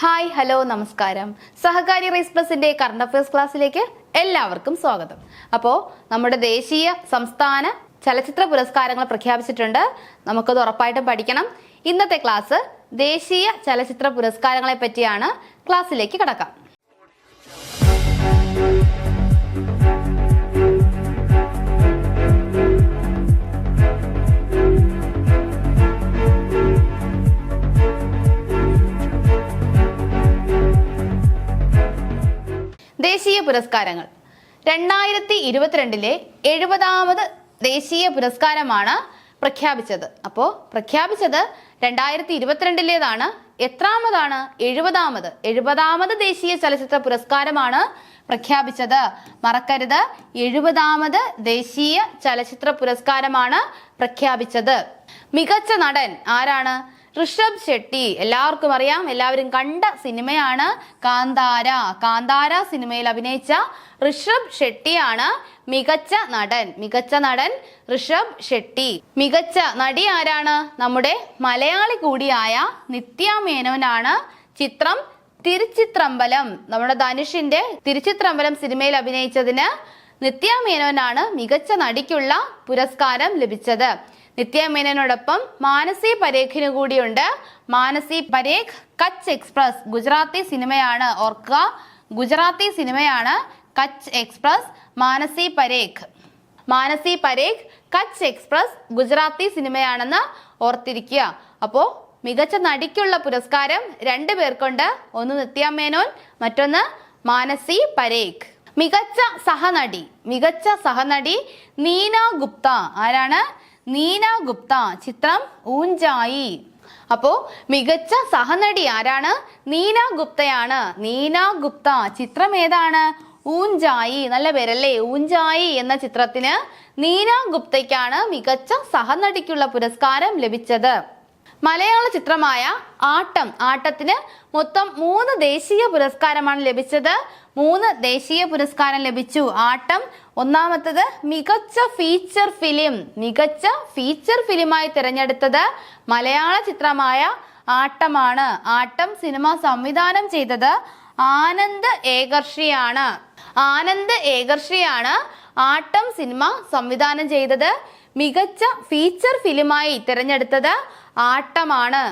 Hi hello നമസ്കാരം. സഹകാരി race പ്ലസിന്റെ കറണ്ട് അഫയേഴ്സ് ക്ലാസ്സിലേക്ക് എല്ലാവർക്കും സ്വാഗതം. അപ്പോൾ നമ്മുടെ ദേശീയ സംസ്ഥാന ചലച്ചിത്ര പുരസ്കാരങ്ങൾ പ്രഖ്യാപിച്ചിട്ടുണ്ട്. നമുക്കത് ഉറപ്പായിട്ടും പഠിക്കണം. ഇന്നത്തെ ക്ലാസ് ദേശീയ ചലച്ചിത്ര പുരസ്കാരങ്ങളെ പറ്റിയാണ്. ക്ലാസ്സിലേക്ക് കടക്കാം. പുരസ്കാരങ്ങൾ. രണ്ടായിരത്തി ഇരുപത്തിരണ്ടിലെ എഴുപതാമത് ദേശീയ പുരസ്കാരമാണ് പ്രഖ്യാപിച്ചത്. അപ്പോൾ പ്രഖ്യാപിച്ചത് രണ്ടായിരത്തി ഇരുപത്തിരണ്ടിലേതാണ് എത്രാമതാണ്? എഴുപതാമത്. എഴുപതാമത് ദേശീയ ചലച്ചിത്ര പുരസ്കാരമാണ് പ്രഖ്യാപിച്ചത്. മറക്കരുത്. എഴുപതാമത് ദേശീയ ചലച്ചിത്ര പുരസ്കാരമാണ് പ്രഖ്യാപിച്ചത്. മികച്ച നടൻ ആരാണ്? ഋഷഭ് ഷെട്ടി എല്ലാവർക്കും അറിയാം. എല്ലാവരും കണ്ട സിനിമയാണ് കാന്താര. കാന്താര സിനിമയിൽ അഭിനയിച്ച ഋഷഭ് ഷെട്ടിയാണ് മികച്ച നടൻ. മികച്ച നടൻ ഋഷഭ് ഷെട്ടി. മികച്ച നടി ആരാണ്? നമ്മുടെ മലയാളി കൂടിയായ നിത്യ മേനോനാണ് ചിത്രം തിരുച്ചിത്രമ്പലം. നമ്മുടെ ധനുഷിന്റെ തിരുച്ചിത്രമ്പലം സിനിമയിൽ അഭിനയിച്ചതിന് നിത്യ മേനോനാണ് മികച്ച നടിക്കുള്ള പുരസ്കാരം ലഭിച്ചത്. നിത്യ മേനോനോടൊപ്പം മാനസി പരേഖിന് കൂടിയുണ്ട്. മാനസി പരേഖ് കച്ച് എക്സ്പ്രസ് ഗുജറാത്തി സിനിമയാണ് ഓർക്കുക. ഗുജറാത്തി സിനിമയാണ് കച്ച് എക്സ്പ്രസ് മാനസി പരേഖ്. മാനസി പരേഖ് കച്ച് എക്സ്പ്രസ് ഗുജറാത്തി സിനിമയാണെന്ന് ഓർത്തിരിക്കുക. അപ്പോൾ മികച്ച നടിക്കുള്ള പുരസ്കാരം രണ്ടു പേർക്കുണ്ട്. ഒന്ന് നിത്യ മേനോൻ മറ്റൊന്ന് മാനസി പരേഖ്. മികച്ച സഹനടി മികച്ച സഹനടി നീന ഗുപ്ത. ആരാണ്? നീന ഗുപ്ത ചിത്രം ഊഞ്ചായി. അപ്പോ മികച്ച സഹനടി ആരാണ്? നീന ഗുപ്തയാണ്. നീന ഗുപ്ത ചിത്രം ഏതാണ്? ഊഞ്ചായി. നല്ല പേരല്ലേ? ഊഞ്ചായി എന്ന ചിത്രത്തിന് നീന ഗുപ്തയ്ക്കാണ് മികച്ച സഹനടിക്കുള്ള പുരസ്കാരം ലഭിച്ചത്. മലയാള ചിത്രമായ ആട്ടം ആട്ടത്തിന് മൊത്തം മൂന്ന് ദേശീയ പുരസ്കാരമാണ് ലഭിച്ചത്. മൂന്ന് ദേശീയ പുരസ്കാരം ലഭിച്ചു. ആട്ടം ഒന്നാമത്തത് മികച്ച ഫീച്ചർ ഫിലിം മികച്ച ഫീച്ചർ ഫിലിമായി തിരഞ്ഞെടുത്തത് മലയാള ചിത്രമായ ആട്ടമാണ്. ആട്ടം സിനിമ സംവിധാനം ചെയ്തത് ആനന്ദ് ഏകർഷിയാണ്. ആനന്ദ് ഏകർഷിയാണ് ആട്ടം സിനിമ സംവിധാനം ചെയ്തത്. മികച്ച ഫീച്ചർ ഫിലിമായി തിരഞ്ഞെടുത്തത് ആട്ടമാണ്.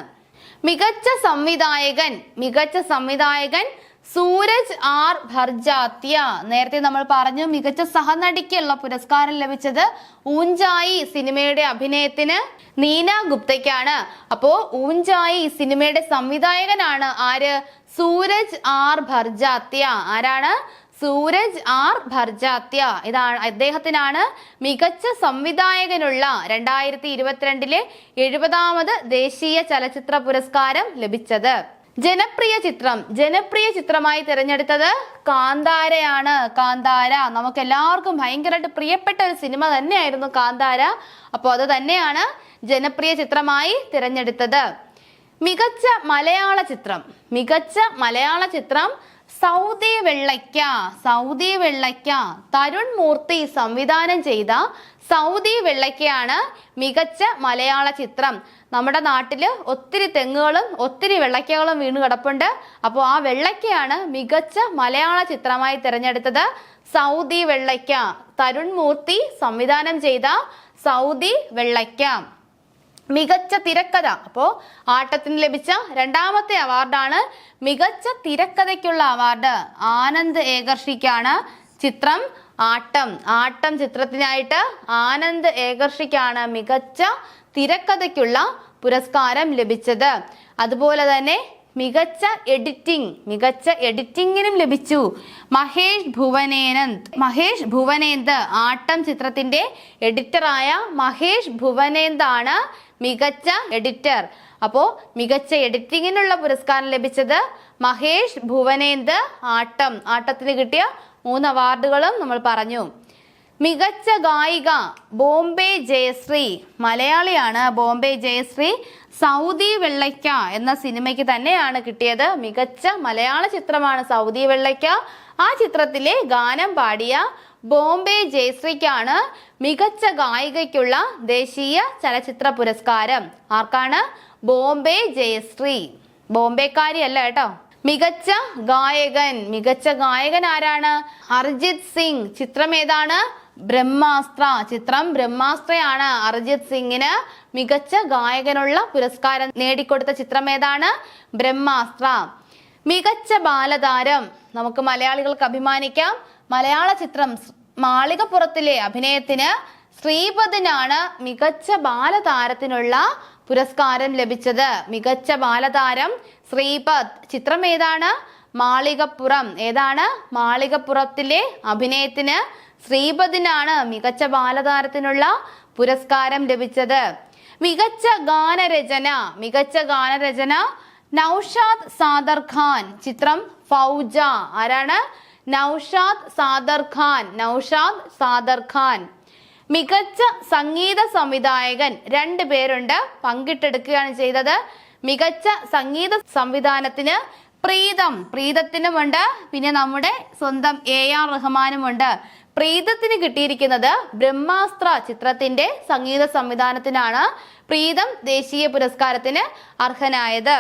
മികച്ച സംവിധായകൻ മികച്ച സംവിധായകൻ സൂരജ് ആർ ഭർജാത്യ. നേരത്തെ നമ്മൾ പറഞ്ഞു മികച്ച സഹനടിക്കുള്ള പുരസ്കാരം ലഭിച്ചത് ഊഞ്ചായി സിനിമയുടെ അഭിനയത്തിന് നീന ഗുപ്തയ്ക്കാണ്. അപ്പോ ഊഞ്ചായി സിനിമയുടെ സംവിധായകനാണ് ആര്? സൂരജ് ആർ ഭർജാത്യ. ആരാണ്? സൂരജ് ആർ ഭർജാത്യ. ഇതാണ് അദ്ദേഹത്തിനാണ് മികച്ച സംവിധായകനുള്ള രണ്ടായിരത്തി ഇരുപത്തിരണ്ടിലെ എഴുപതാമത് ദേശീയ ചലച്ചിത്ര പുരസ്കാരം ലഭിച്ചത്. ജനപ്രിയ ചിത്രം ജനപ്രിയ ചിത്രമായി തിരഞ്ഞെടുത്തത് കാന്താരയാണ്. കാന്താര നമുക്ക് എല്ലാവർക്കും ഭയങ്കരമായിട്ട് പ്രിയപ്പെട്ട ഒരു സിനിമ തന്നെയായിരുന്നു കാന്താര. അപ്പോൾ അത് തന്നെയാണ് ജനപ്രിയ ചിത്രമായി തിരഞ്ഞെടുത്തത്. മികച്ച മലയാള ചിത്രം മികച്ച മലയാള ചിത്രം സൗദി വെള്ളയ്ക്ക സൗദി വെള്ളയ്ക്ക. തരുൺ മൂർത്തി സംവിധാനം ചെയ്ത സൗദി വെള്ളയ്ക്കയാണ് മികച്ച മലയാള ചിത്രം. നമ്മുടെ നാട്ടിൽ ഒത്തിരി തെങ്ങുകളും ഒത്തിരി വെള്ളയ്ക്കകളും വീണ് കിടപ്പുണ്ട്. അപ്പോൾ ആ വെള്ളയ്ക്കയാണ് മികച്ച മലയാള ചിത്രമായി തിരഞ്ഞെടുത്തത് സൗദി വെള്ളയ്ക്ക. തരുൺ മൂർത്തി സംവിധാനം ചെയ്ത സൗദി വെള്ളയ്ക്ക. മികച്ച തിരക്കഥ. അപ്പോൾ ആട്ടത്തിന് ലഭിച്ച രണ്ടാമത്തെ അവാർഡാണ് മികച്ച തിരക്കഥയ്ക്കുള്ള അവാർഡ്. ആനന്ദ് ഏകർഷിക്കാണ് ചിത്രം ആട്ടം. ആട്ടം ചിത്രത്തിനായിട്ട് ആനന്ദ് ഏകർഷിക്കാണ് മികച്ച തിരക്കഥയ്ക്കുള്ള പുരസ്കാരം ലഭിച്ചത്. അതുപോലെ തന്നെ മികച്ച എഡിറ്റിംഗ് മികച്ച എഡിറ്റിംഗിനും ലഭിച്ചു മഹേഷ് ഭുവനേനന്ദ്. മഹേഷ് ഭുവനേന്ദ് ആട്ടം ചിത്രത്തിന്റെ എഡിറ്ററായ മഹേഷ് ഭുവനേന്ദാണ് മികച്ച എഡിറ്റർ അപ്പോൾ മികച്ച എഡിറ്റിങ്ങിനുള്ള പുരസ്കാരം ലഭിച്ചത് മഹേഷ് ഭുവനേന്ദ് ആട്ടം. ആട്ടത്തിന് കിട്ടിയ മൂന്ന് അവാർഡുകളും നമ്മൾ പറഞ്ഞു. മികച്ച ഗായിക ബോംബെ ജയശ്രീ മലയാളിയാണ് ബോംബെ ജയശ്രീ സൗദി വെള്ളയ്ക്ക എന്ന സിനിമയ്ക്ക് തന്നെയാണ് കിട്ടിയത് മികച്ച മലയാള ചിത്രമാണ് സൗദി വെള്ളയ്ക്ക. ആ ചിത്രത്തിലെ ഗാനം പാടിയ ബോംബെ ജയശ്രീക്കാണ് മികച്ച ഗായികയ്ക്കുള്ള ദേശീയ ചലച്ചിത്ര പുരസ്കാരം. ആർക്കാണ്? ബോംബെ ജയശ്രീ. ബോംബെക്കാരി അല്ല കേട്ടോ. മികച്ച ഗായകൻ. മികച്ച ഗായകൻ ആരാണ്? അർജിത് സിംഗ്. ചിത്രം ഏതാണ്? ബ്രഹ്മാസ്ത്ര. ചിത്രം ബ്രഹ്മാസ്ത്രയാണ്. അർജിത് സിംഗിന് മികച്ച ഗായകനുള്ള പുരസ്കാരം നേടിക്കൊടുത്ത ചിത്രം ഏതാണ്? ബ്രഹ്മാസ്ത്ര. മികച്ച ബാലതാരം. നമുക്ക് മലയാളികൾക്ക് അഭിമാനിക്കാം. മലയാള ചിത്രം മാളികപ്പുറത്തിലെ അഭിനയത്തിന് ശ്രീപദിനാണ് മികച്ച ബാലതാരത്തിനുള്ള പുരസ്കാരം ലഭിച്ചത്. മികച്ച ബാലതാരം ശ്രീപദ് ചിത്രം ഏതാണ്? മാളികപ്പുറം. ഏതാണ്? മാളികപ്പുറത്തിലെ അഭിനയത്തിന് ശ്രീപദിനാണ് മികച്ച ബാലതാരത്തിനുള്ള പുരസ്കാരം ലഭിച്ചത്. മികച്ച ഗാനരചന. മികച്ച ഗാനരചന നൗഷാദ് സാദർ ഖാൻ ചിത്രം ഫൗജ. ആരാണ്? നൗഷാദ് സാദർ ഖാൻ നൗഷാദ് സാദർ ഖാൻ. മികച്ച സംഗീത സംവിധായകൻ രണ്ട് പേരുണ്ട് പങ്കിട്ടെടുക്കുകയാണ് ചെയ്തത്. മികച്ച സംഗീത സംവിധാനത്തിന് പ്രീതം പ്രീതത്തിനുമുണ്ട്. പിന്നെ നമ്മുടെ സ്വന്തം എ ആർ റഹ്മാനുമുണ്ട്. പ്രീതത്തിന് കിട്ടിയിരിക്കുന്നത് ബ്രഹ്മാസ്ത്ര ചിത്രത്തിന്റെ സംഗീത സംവിധാനത്തിനാണ് പ്രീതം ദേശീയ പുരസ്കാരത്തിന് അർഹനായത്.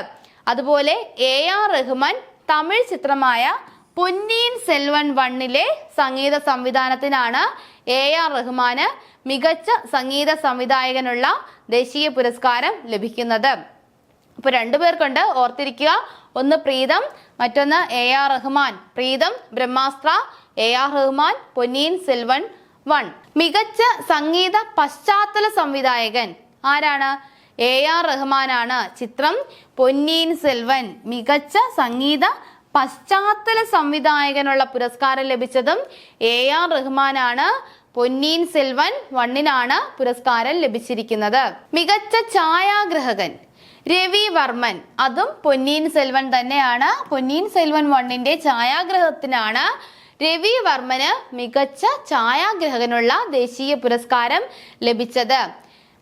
അതുപോലെ എ ആർ റഹ്മാൻ തമിഴ് ചിത്രമായ പൊന്നീൻ സെൽവൻ വണ്ണിലെ സംഗീത സംവിധാനത്തിനാണ് എ ആർ റഹ്മാന് മികച്ച സംഗീത സംവിധായകനുള്ള ദേശീയ പുരസ്കാരം ലഭിക്കുന്നത്. ഇപ്പൊ രണ്ടുപേർക്കുണ്ട് ഓർത്തിരിക്കുക. ഒന്ന് പ്രീതം മറ്റൊന്ന് A R Rahman. Pritam Brahmastra A R Rahman Ponniyin Selvan one. മികച്ച സംഗീത പശ്ചാത്തല സംവിധായകൻ ആരാണ്? എ ആർ റഹ്മാനാണ് ചിത്രം. പൊന്നീൻ സെൽവൻ മികച്ച സംഗീത പശ്ചാത്തല സംവിധായകനുള്ള പുരസ്കാരം ലഭിച്ചതും എ ആർ റഹ്മാനാണ്. പൊന്നീൻ സെൽവൻ വണ്ണിനാണ് പുരസ്കാരം ലഭിച്ചിരിക്കുന്നത്. മികച്ച ഛായാഗ്രഹകൻ രവി വർമ്മൻ അതും പൊന്നീൻ സെൽവൻ തന്നെയാണ്. പൊന്നീൻ സെൽവൻ വണ്ണിന്റെ ഛായാഗ്രഹത്തിനാണ് രവി വർമ്മന് മികച്ച ഛായാഗ്രഹകനുള്ള ദേശീയ പുരസ്കാരം ലഭിച്ചത്.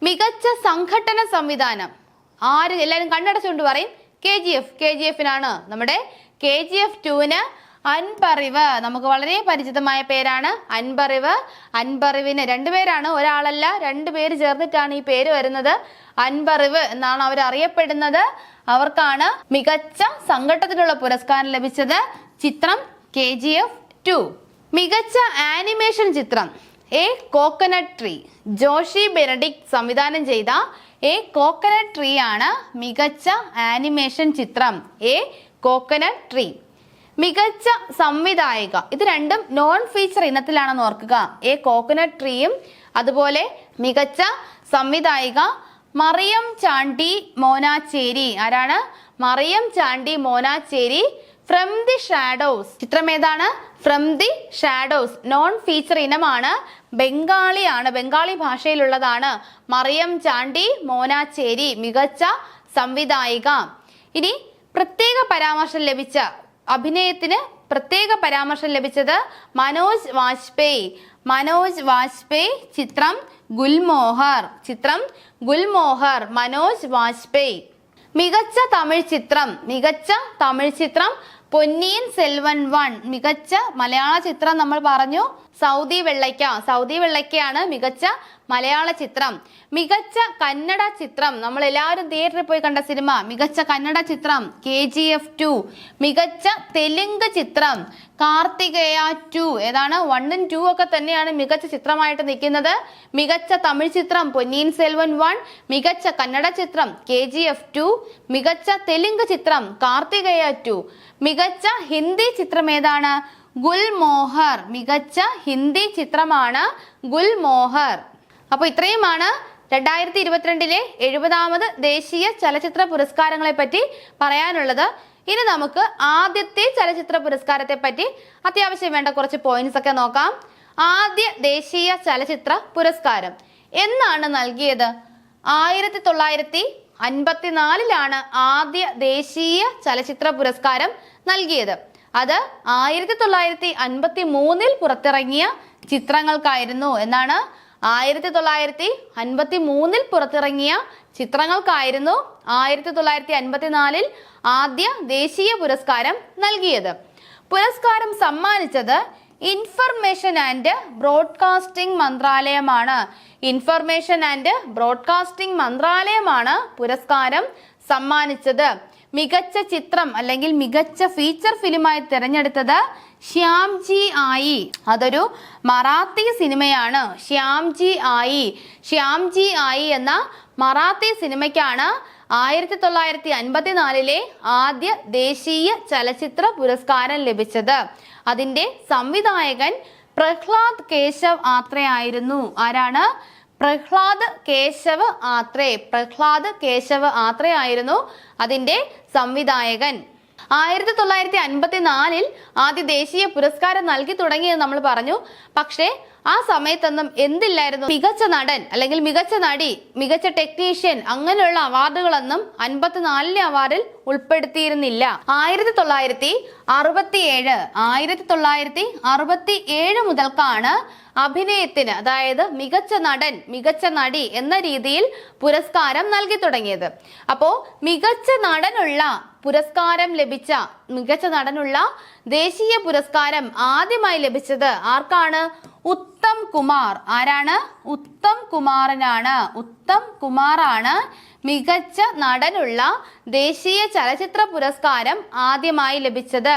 മികച്ച സംഘടന സംവിധാനം. ആര്? എല്ലാവരും കണ്ണടച്ചുകൊണ്ട് പറയും. K G F. K G എഫിനാണ് നമ്മുടെ കെ ജി എഫ് ടുവിന് അൻപറിവ്. നമുക്ക് വളരെ പരിചിതമായ പേരാണ് അൻപറിവ്. അൻപറിവിന് രണ്ടുപേരാണ് ഒരാളല്ല രണ്ടു പേര് ചേർന്നിട്ടാണ് ഈ പേര് വരുന്നത്. അൻപറിവ് എന്നാണ് അവർ അറിയപ്പെടുന്നത്. അവർക്കാണ് മികച്ച സംഘട്ടത്തിനുള്ള പുരസ്കാരം ലഭിച്ചത് ചിത്രം കെ ജി എഫ് ടു. മികച്ച ആനിമേഷൻ ചിത്രം a coconut tree. Joshy Benedict സംവിധാനം ചെയ്ത എ കോക്കനട്ട് ട്രീ ആണ് മികച്ച ആനിമേഷൻ ചിത്രം എ കോക്കനട്ട് ട്രീ മികച്ച സംവിധായിക. ഇത് രണ്ടും നോൺ ഫീച്ചർ ഇനത്തിലാണെന്ന് ഓർക്കുക. എ കോക്കനട്ട് ട്രീയും അതുപോലെ മികച്ച സംവിധായിക മറിയം ചാണ്ടി മോനാച്ചേരി. ആരാണ്? Mariam Chandy Monachery from the shadows. ചിത്രം ഏതാണ്? From the shadows. Non feature ഇനമാണ്. ബംഗാളിയാണ്. ബംഗാളി ഭാഷയിലുള്ളതാണ്. മറിയം ചാണ്ടി മോനാച്ചേരി. മികച്ച സംവിധായിക. ഇനി പ്രത്യേക പരാമർശം ലഭിച്ച അഭിനയത്തിന് പ്രത്യേക പരാമർശം ലഭിച്ചത് മനോജ് വാജ്പേയി. മനോജ് വാജ്പേയി ചിത്രം ഗുൽമോഹർ. ചിത്രം ഗുൽമോഹർ മനോജ് വാജ്പേയി. മികച്ച തമിഴ് ചിത്രം മികച്ച തമിഴ് ചിത്രം പൊന്നിയിൻ സെൽവൻ വൺ. മികച്ച മലയാള ചിത്രം നമ്മൾ പറഞ്ഞു. സൗദി വെള്ളയ്ക്ക. സൗദി വെള്ളയ്ക്കയാണ് മികച്ച മലയാള ചിത്രം. മികച്ച കന്നഡ ചിത്രം. നമ്മൾ എല്ലാവരും തിയേറ്ററിൽ പോയി കണ്ട സിനിമ മികച്ച കന്നഡ ചിത്രം. കെ ജി എഫ് ടു മികച്ച തെലുങ്ക് ചിത്രം. കാർത്തികേയ ടു ഏതാണ്? വണ്ണും ടു ഒക്കെ തന്നെയാണ് മികച്ച ചിത്രമായിട്ട് നിൽക്കുന്നത്. മികച്ച തമിഴ് ചിത്രം. പൊന്നിയിൻ സെൽവൻ വൺ മികച്ച കന്നഡ ചിത്രം. കെ ജി എഫ് ടു മികച്ച തെലുങ്ക് ചിത്രം. കാർത്തികേയ ടു മികച്ച ഹിന്ദി ചിത്രം ഏതാണ്? ഗുൽമോഹർ. മികച്ച ഹിന്ദി ചിത്രമാണ് ഗുൽമോഹർ. അപ്പോൾ ഇത്രയുമാണ് രണ്ടായിരത്തി ഇരുപത്തിരണ്ടിലെ എഴുപതാമത് ദേശീയ ചലച്ചിത്ര പുരസ്കാരങ്ങളെ പറ്റി പറയാനുള്ളത്. ഇനി നമുക്ക് ആദ്യത്തെ ചലച്ചിത്ര പുരസ്കാരത്തെ പറ്റി അത്യാവശ്യം വേണ്ട കുറച്ച് പോയിന്റ്സ് ഒക്കെ നോക്കാം. ആദ്യ ദേശീയ ചലച്ചിത്ര പുരസ്കാരം എന്നാണ് നൽകിയത്? ആയിരത്തി തൊള്ളായിരത്തി അൻപത്തിനാലിലാണ് ആദ്യ ദേശീയ ചലച്ചിത്ര പുരസ്കാരം നൽകിയത്. അത് ആയിരത്തി തൊള്ളായിരത്തി അൻപത്തി മൂന്നിൽ പുറത്തിറങ്ങിയ ചിത്രങ്ങൾക്കായിരുന്നു എന്നാണ് ആയിരത്തി തൊള്ളായിരത്തി അൻപത്തി മൂന്നിൽ പുറത്തിറങ്ങിയ ചിത്രങ്ങൾക്കായിരുന്നു ആയിരത്തി തൊള്ളായിരത്തി അൻപത്തിനാലിൽ ആദ്യ ദേശീയ പുരസ്കാരം നൽകിയത്. പുരസ്കാരം സമ്മാനിച്ചത് ഇൻഫർമേഷൻ ആൻഡ് ബ്രോഡ്കാസ്റ്റിംഗ് മന്ത്രാലയമാണ്. ഇൻഫർമേഷൻ ആൻഡ് ബ്രോഡ്കാസ്റ്റിംഗ് മന്ത്രാലയമാണ് പുരസ്കാരം സമ്മാനിച്ചത്. മികച്ച ചിത്രം അല്ലെങ്കിൽ മികച്ച ഫീച്ചർ ഫിലിമായി തിരഞ്ഞെടുത്തത് ശ്യാംജി ആയി. അതൊരു മറാത്തി സിനിമയാണ്. ശ്യാംജി ആയി. ശ്യാംജി ആയി എന്ന മറാത്തി സിനിമയ്ക്കാണ് ആയിരത്തി തൊള്ളായിരത്തി അൻപത്തിനാലിലെ ആദ്യ ദേശീയ ചലച്ചിത്ര പുരസ്കാരം ലഭിച്ചത്. അതിന്റെ സംവിധായകൻ പ്രഹ്ലാദ് കേശവ് ആത്രയായിരുന്നു. ആരാണ്? പ്രഹ്ലാദ് കേശവ് ആത്രേ. പ്രഹ്ലാദ് കേശവ് ആത്രയായിരുന്നു അതിന്റെ സംവിധായകൻ. ആയിരത്തി തൊള്ളായിരത്തി അൻപത്തി നാലിൽ ആദ്യ ദേശീയ പുരസ്കാരം നൽകി തുടങ്ങിയെന്ന് നമ്മൾ പറഞ്ഞു. പക്ഷേ ആ സമയത്തൊന്നും എന്തില്ലായിരുന്നു? മികച്ച നടൻ അല്ലെങ്കിൽ മികച്ച നടി മികച്ച ടെക്നീഷ്യൻ അങ്ങനെയുള്ള അവാർഡുകളൊന്നും അൻപത്തിനാലിലെ അവാർഡിൽ ഉൾപ്പെടുത്തിയിരുന്നില്ല. ആയിരത്തി തൊള്ളായിരത്തി അറുപത്തി ഏഴ് ആയിരത്തി തൊള്ളായിരത്തി അറുപത്തി ഏഴ് മുതൽക്കാണ് അഭിനയത്തിന് അതായത് മികച്ച നടൻ മികച്ച നടി എന്ന രീതിയിൽ പുരസ്കാരം നൽകി തുടങ്ങിയത്. അപ്പോ മികച്ച നടനുള്ള പുരസ്കാരം ലഭിച്ച മികച്ച നടനുള്ള ദേശീയ പുരസ്കാരം ആദ്യമായി ലഭിച്ചത് ആർക്കാണ്? ഉത്തം കുമാർ. ആരാണ്? ഉത്തം കുമാറിനാണ്. ഉത്തം കുമാറാണ് മികച്ച നടനുള്ള ദേശീയ ചലച്ചിത്ര പുരസ്കാരം ആദ്യമായി ലഭിച്ചത്.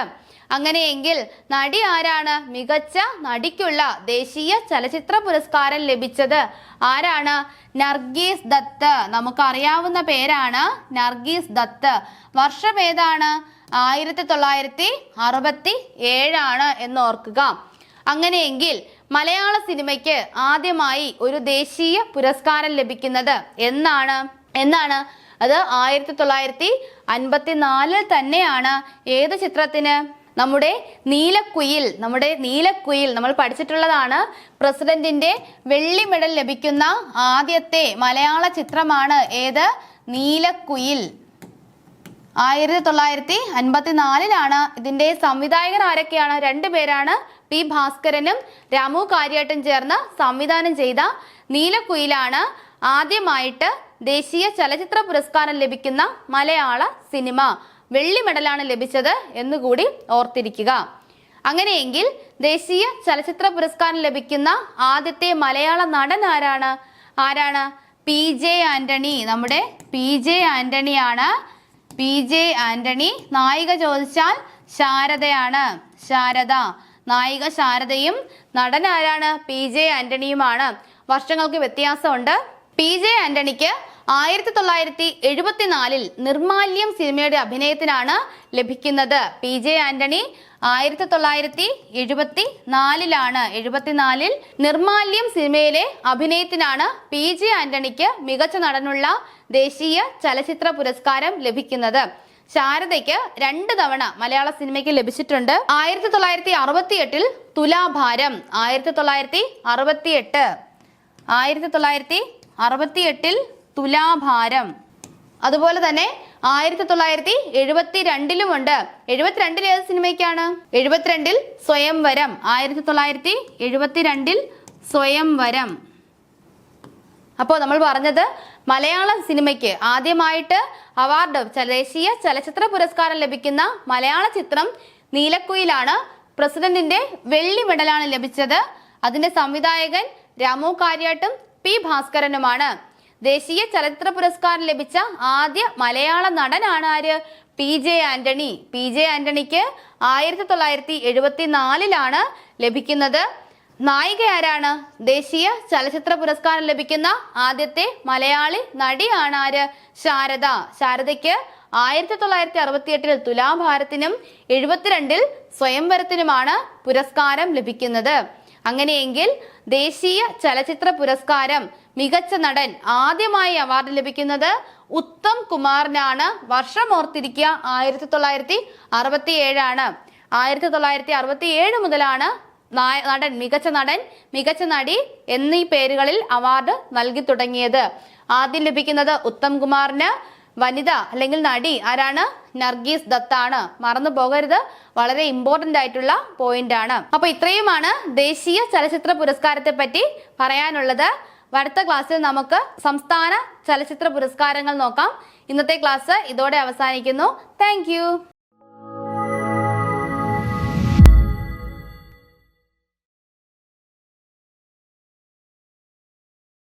അങ്ങനെയെങ്കിൽ നടി ആരാണ് മികച്ച നടിക്കുള്ള ദേശീയ ചലച്ചിത്ര പുരസ്കാരം ലഭിച്ചത്? ആരാണ്? നർഗീസ് ദത്ത്. നമുക്കറിയാവുന്ന പേരാണ് നർഗീസ് ദത്ത്. വർഷം ഏതാണ്? ആയിരത്തി തൊള്ളായിരത്തി അറുപത്തി ഏഴാണ് എന്ന് ഓർക്കുക അങ്ങനെയെങ്കിൽ മലയാള സിനിമയ്ക്ക് ആദ്യമായി ഒരു ദേശീയ പുരസ്കാരം ലഭിക്കുന്നത് എന്നാണ്? എന്നാണ്? അത് ആയിരത്തി തൊള്ളായിരത്തി അൻപത്തിനാലിൽ തന്നെയാണ്. ഏത് ചിത്രത്തിന്? നമ്മുടെ നീലക്കുയിൽ നമ്മുടെ നീലക്കുയിൽ നമ്മൾ പഠിച്ചിട്ടുള്ളതാണ് പ്രസിഡന്റിന്റെ വെള്ളി മെഡൽ ലഭിക്കുന്ന ആദ്യത്തെ മലയാള ചിത്രമാണ് ഏത്? നീലക്കുയിൽ. ആയിരത്തി തൊള്ളായിരത്തി അൻപത്തിനാലിലാണ് ഇതിന്റെ സംവിധായകർ ആരൊക്കെയാണ്? രണ്ടുപേരാണ് പി ഭാസ്കരനും രാമു കാര്യാട്ടും ചേർന്ന് സംവിധാനം ചെയ്ത നീലക്കുയിലാണ് ആദ്യമായിട്ട് ദേശീയ ചലച്ചിത്ര പുരസ്കാരം ലഭിക്കുന്ന മലയാള സിനിമ. വെള്ളി മെഡലാണ് ലഭിച്ചത് എന്നുകൂടി ഓർത്തിരിക്കുക. അങ്ങനെയെങ്കിൽ ദേശീയ ചലച്ചിത്ര പുരസ്കാരം ലഭിക്കുന്ന ആദ്യത്തെ മലയാള നടൻ ആരാണ്? ആരാണ്? P J Antony. നമ്മുടെ പി ജെ ആന്റണിയാണ്. പി ജെ ആന്റണി നായിക ചോദിച്ചാൽ ശാരദയാണ്. ശാരദ. നായിക ശാരദയും നടൻ ആരാണ്? പി ജെ ആന്റണിയുമാണ്. വർഷങ്ങൾക്ക് വ്യത്യാസമുണ്ട്. പി ജെ ആന്റണിക്ക് ആയിരത്തി തൊള്ളായിരത്തി എഴുപത്തിനാലിൽ നിർമാല്യം സിനിമയുടെ അഭിനയത്തിനാണ് ലഭിക്കുന്നത്. പി ജെ ആന്റണി ആയിരത്തി തൊള്ളായിരത്തി എഴുപത്തി നാലിലാണ് എഴുപത്തിനാലിൽ നിർമാല്യം സിനിമയിലെ അഭിനയത്തിനാണ് പി ജെ ആന്റണിക്ക് മികച്ച നടനുള്ള ദേശീയ ചലച്ചിത്ര പുരസ്കാരം ലഭിക്കുന്നത്. ശാരദയ്ക്ക് രണ്ട് തവണ മലയാള സിനിമയ്ക്ക് ലഭിച്ചിട്ടുണ്ട്. ആയിരത്തി തൊള്ളായിരത്തി അറുപത്തി എട്ടിൽ തുലാഭാരം ആയിരത്തി തൊള്ളായിരത്തി അറുപത്തി എട്ട് ആയിരത്തി തൊള്ളായിരത്തി അറുപത്തി എട്ടിൽ തുലാഭാരം. അതുപോലെ തന്നെ ആയിരത്തി തൊള്ളായിരത്തി എഴുപത്തി രണ്ടിലുമുണ്ട് എഴുപത്തിരണ്ടിൽ ഏത് സിനിമയ്ക്കാണ്? എഴുപത്തിരണ്ടിൽ സ്വയംവരം. ആയിരത്തി തൊള്ളായിരത്തി എഴുപത്തിരണ്ടിൽ സ്വയംവരം. അപ്പോൾ നമ്മൾ പറഞ്ഞത് മലയാള സിനിമയ്ക്ക് ആദ്യമായിട്ട് അവാർഡ് ദേശീയ ചലച്ചിത്ര പുരസ്കാരം ലഭിക്കുന്ന മലയാള ചിത്രം നീലക്കുയിലാണ് പ്രസിഡന്റിന്റെ വെള്ളി മെഡലാണ് ലഭിച്ചത്. അതിന്റെ സംവിധായകൻ രാമു കാര്യാട്ടും പി ഭാസ്കരനുമാണ്. ദേശീയ ചലച്ചിത്ര പുരസ്കാരം ലഭിച്ച ആദ്യ മലയാള നടനാണ് ആര്? P J Antony. P J ആന്റണിക്ക് ആയിരത്തി തൊള്ളായിരത്തി എഴുപത്തി നാലിലാണ് ലഭിക്കുന്നത്. നായിക ആരാണ്? ദേശീയ ചലച്ചിത്ര പുരസ്കാരം ലഭിക്കുന്ന ആദ്യത്തെ മലയാളി നടിയാണ് ആര്? ശാരദ. ശാരദയ്ക്ക് ആയിരത്തി തൊള്ളായിരത്തി അറുപത്തി എട്ടിൽ തുലാഭാരത്തിനും എഴുപത്തിരണ്ടിൽ സ്വയംവരത്തിനുമാണ് പുരസ്കാരം ലഭിക്കുന്നത്. അങ്ങനെയെങ്കിൽ ദേശീയ ചലച്ചിത്ര പുരസ്കാരം മികച്ച നടൻ ആദ്യമായി അവാർഡ് ലഭിക്കുന്നത് ഉത്തം കുമാറിനാണ്. വർഷം ഓർത്തിരിക്കുക. ആയിരത്തി തൊള്ളായിരത്തി അറുപത്തി ഏഴാണ് ആയിരത്തി തൊള്ളായിരത്തി അറുപത്തി ഏഴ് മുതലാണ് നടൻ മികച്ച നടൻ മികച്ച നടി എന്നീ പേരുകളിൽ അവാർഡ് നൽകി തുടങ്ങിയത്. ആദ്യം ലഭിക്കുന്നത് ഉത്തം കുമാറിന് വനിത അല്ലെങ്കിൽ നടി ആരാണ്? നർഗീസ് ദത്താണ്. മറന്നു പോകരുത്. വളരെ ഇമ്പോർട്ടന്റ് ആയിട്ടുള്ള പോയിന്റ് ആണ്. അപ്പൊ ഇത്രയുമാണ് ദേശീയ ചലച്ചിത്ര പുരസ്കാരത്തെ പറ്റി പറയാനുള്ളത്. അടുത്ത ക്ലാസ്സിൽ നമുക്ക് സംസ്ഥാന ചലച്ചിത്ര പുരസ്കാരങ്ങൾ നോക്കാം. ഇന്നത്തെ ക്ലാസ് ഇതോടെ അവസാനിക്കുന്നു. താങ്ക്